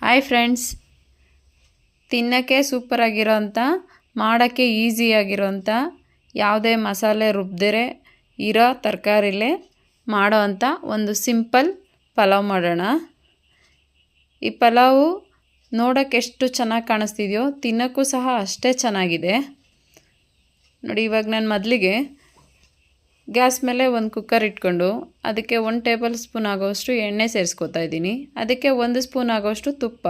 Hi friends ತಿನ್ನೋಕ್ಕೆ ಸೂಪರಾಗಿರೋಂಥ ಮಾಡೋಕ್ಕೆ ಈಸಿಯಾಗಿರೋಂಥ ಯಾವುದೇ ಮಸಾಲೆ ರುಬ್ದಿರೆ ಇರೋ ತರಕಾರಿಲೇ ಮಾಡೋ ಅಂಥ ಒಂದು ಸಿಂಪಲ್ ಪಲಾವ್ ಮಾಡೋಣ. ಈ ಪಲಾವು ನೋಡೋಕ್ಕೆ ಎಷ್ಟು ಚೆನ್ನಾಗಿ ಕಾಣಿಸ್ತಿದೆಯೋ, ತಿನ್ನೋಕ್ಕೂ ಸಹ ಅಷ್ಟೇ ಚೆನ್ನಾಗಿದೆ. ನೋಡಿ ಇವಾಗ ನಾನು ಮೊದಲಿಗೆ ಗ್ಯಾಸ್ ಮೇಲೆ ಒಂದು ಕುಕ್ಕರ್ ಇಟ್ಕೊಂಡು ಅದಕ್ಕೆ ಒಂದು ಟೇಬಲ್ ಸ್ಪೂನ್ ಆಗೋಷ್ಟು ಎಣ್ಣೆ ಸೇರಿಸ್ಕೊತಾ ಇದ್ದೀನಿ. ಅದಕ್ಕೆ ಒಂದು ಸ್ಪೂನ್ ಆಗೋಷ್ಟು ತುಪ್ಪ.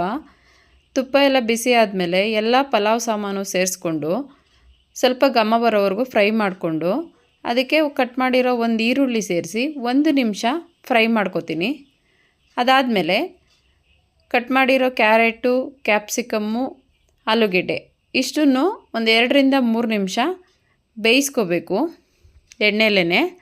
ತುಪ್ಪ ಎಲ್ಲ ಬಿಸಿ ಆದಮೇಲೆ ಎಲ್ಲ ಪಲಾವ್ ಸಾಮಾನು ಸೇರಿಸ್ಕೊಂಡು ಸ್ವಲ್ಪ ಘಮ ಬರೋವರೆಗೂ ಫ್ರೈ ಮಾಡಿಕೊಂಡು ಅದಕ್ಕೆ ಕಟ್ ಮಾಡಿರೋ ಒಂದು ಈರುಳ್ಳಿ ಸೇರಿಸಿ ಒಂದು ನಿಮಿಷ ಫ್ರೈ ಮಾಡ್ಕೊತೀನಿ. ಅದಾದಮೇಲೆ ಕಟ್ ಮಾಡಿರೋ ಕ್ಯಾರೆಟು, ಕ್ಯಾಪ್ಸಿಕಮ್ಮು, ಆಲೂಗೆಡ್ಡೆ ಇಷ್ಟನ್ನು ಒಂದು ಎರಡರಿಂದ ಮೂರು ನಿಮಿಷ ಬೇಯಿಸ್ಕೋಬೇಕು. ಎಣ್ಣೆಲೇ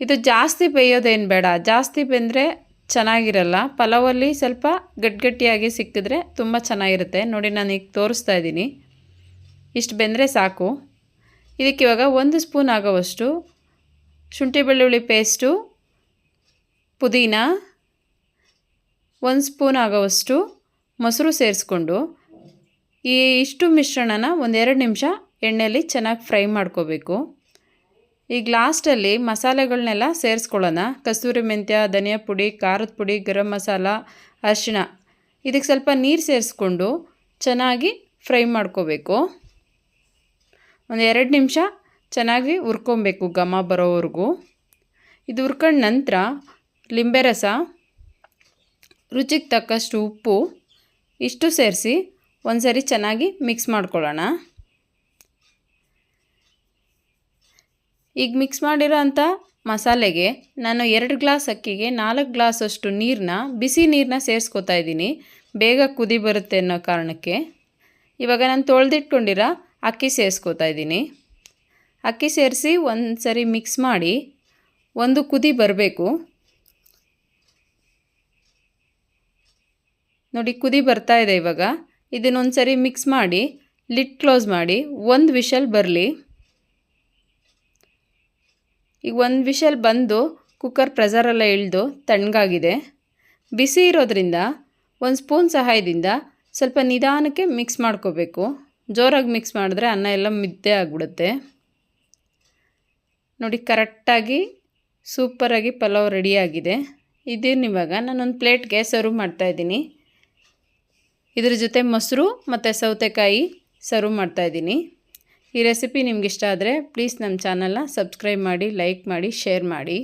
ಇದು ಜಾಸ್ತಿ ಬೇಯೋದೇನು ಬೇಡ. ಜಾಸ್ತಿ ಬೆಂದರೆ ಚೆನ್ನಾಗಿರಲ್ಲ. ಪಲಾವಲ್ಲಿ ಸ್ವಲ್ಪ ಗಟ್ಟಿಗಟ್ಟಿಯಾಗಿ ಸಿಕ್ಕಿದ್ರೆ ತುಂಬ ಚೆನ್ನಾಗಿರುತ್ತೆ. ನೋಡಿ ನಾನು ಈಗ ತೋರಿಸ್ತಾ ಇದ್ದೀನಿ. ಇಷ್ಟು ಬೆಂದರೆ ಸಾಕು. ಇದಕ್ಕೆ ಇವಾಗ ಒಂದು ಸ್ಪೂನ್ ಆಗೋವಷ್ಟು ಶುಂಠಿ ಬೆಳ್ಳುಳ್ಳಿ ಪೇಸ್ಟು, ಪುದೀನ, ಒಂದು ಸ್ಪೂನ್ ಆಗೋವಷ್ಟು ಮೊಸರು ಸೇರಿಸ್ಕೊಂಡು ಈ ಇಷ್ಟು ಮಿಶ್ರಣನ ಒಂದೆರಡು ನಿಮಿಷ ಎಣ್ಣೆಯಲ್ಲಿ ಚೆನ್ನಾಗಿ ಫ್ರೈ ಮಾಡ್ಕೋಬೇಕು. ಈಗ ಲಾಸ್ಟಲ್ಲಿ ಮಸಾಲೆಗಳನ್ನೆಲ್ಲ ಸೇರಿಸ್ಕೊಳ್ಳೋಣ. ಕಸ್ತೂರಿ ಮೆಂತ್ಯ, ಧನಿಯಾ ಪುಡಿ, ಖಾರದ ಪುಡಿ, ಗರಂ ಮಸಾಲ, ಅರಿಶಿಣ. ಇದಕ್ಕೆ ಸ್ವಲ್ಪ ನೀರು ಸೇರಿಸ್ಕೊಂಡು ಚೆನ್ನಾಗಿ ಫ್ರೈ ಮಾಡ್ಕೋಬೇಕು. ಒಂದು ಎರಡು ನಿಮಿಷ ಚೆನ್ನಾಗಿ ಹುರ್ಕೊಬೇಕು ಘಮ ಬರೋವರೆಗೂ. ಇದು ಹುರ್ಕೊಂಡ ನಂತರ ಲಿಂಬೆ ರಸ, ರುಚಿಗೆ ತಕ್ಕಷ್ಟು ಉಪ್ಪು, ಇಷ್ಟು ಸೇರಿಸಿ ಒಂದು ಸರಿ ಚೆನ್ನಾಗಿ ಮಿಕ್ಸ್ ಮಾಡ್ಕೊಳ್ಳೋಣ. ಈಗ ಮಿಕ್ಸ್ ಮಾಡಿರೋ ಅಂಥ ಮಸಾಲೆಗೆ ನಾನು ಎರಡು ಗ್ಲಾಸ್ ಅಕ್ಕಿಗೆ ನಾಲ್ಕು ಗ್ಲಾಸಷ್ಟು ನೀರನ್ನ ಬಿಸಿ ನೀರನ್ನ ಸೇರಿಸ್ಕೊತಾ ಇದ್ದೀನಿ. ಬೇಗ ಕುದಿ ಬರುತ್ತೆ ಅನ್ನೋ ಕಾರಣಕ್ಕೆ. ಇವಾಗ ನಾನು ತೊಳೆದಿಟ್ಕೊಂಡಿರೋ ಅಕ್ಕಿ ಸೇರಿಸ್ಕೊತಾ ಇದ್ದೀನಿ. ಅಕ್ಕಿ ಸೇರಿಸಿ ಒಂದು ಸರಿ ಮಿಕ್ಸ್ ಮಾಡಿ ಒಂದು ಕುದಿ ಬರಬೇಕು. ನೋಡಿ, ಕುದಿ ಬರ್ತಾ ಇದೆ ಇವಾಗ. ಇದನ್ನೊಂದು ಸರಿ ಮಿಕ್ಸ್ ಮಾಡಿ ಲಿಡ್ ಕ್ಲೋಸ್ ಮಾಡಿ, ಒಂದು ವಿಷಲ್ ಬರಲಿ. ಈಗ ಒಂದು ವಿಷಲ್ ಬಂದು ಕುಕ್ಕರ್ ಪ್ರೆಸರೆಲ್ಲ ಇಳಿದು ತಣ್ಣಗಾಗಿದೆ. ಬಿಸಿ ಇರೋದ್ರಿಂದ ಒಂದು ಸ್ಪೂನ್ ಸಹಾಯದಿಂದ ಸ್ವಲ್ಪ ನಿಧಾನಕ್ಕೆ ಮಿಕ್ಸ್ ಮಾಡ್ಕೋಬೇಕು. ಜೋರಾಗಿ ಮಿಕ್ಸ್ ಮಾಡಿದ್ರೆ ಅನ್ನ ಎಲ್ಲ ಮಿದ್ದೆ ಆಗಿಬಿಡುತ್ತೆ. ನೋಡಿ ಕರೆಕ್ಟಾಗಿ ಸೂಪರಾಗಿ ಪಲಾವ್ ರೆಡಿಯಾಗಿದೆ ಇವಾಗ ನಾನೊಂದು ಪ್ಲೇಟ್ಗೆ ಸರ್ವ್ ಮಾಡ್ತಾಯಿದ್ದೀನಿ ಇದ್ರ ಜೊತೆ ಮೊಸರು ಮತ್ತು ಸೌತೆಕಾಯಿ ಸರ್ವ್ ಮಾಡ್ತಾಯಿದ್ದೀನಿ ಈ ರೆಸಿಪಿ ನಿಮ್ಗೆ ಇಷ್ಟ ಆದರೆ ಪ್ಲೀಸ್ ನಮ್ಮ ಚಾನಲ್ನ ಸಬ್ಸ್ಕ್ರೈಬ್ ಮಾಡಿ ಲೈಕ್ ಮಾಡಿ ಶೇರ್ ಮಾಡಿ.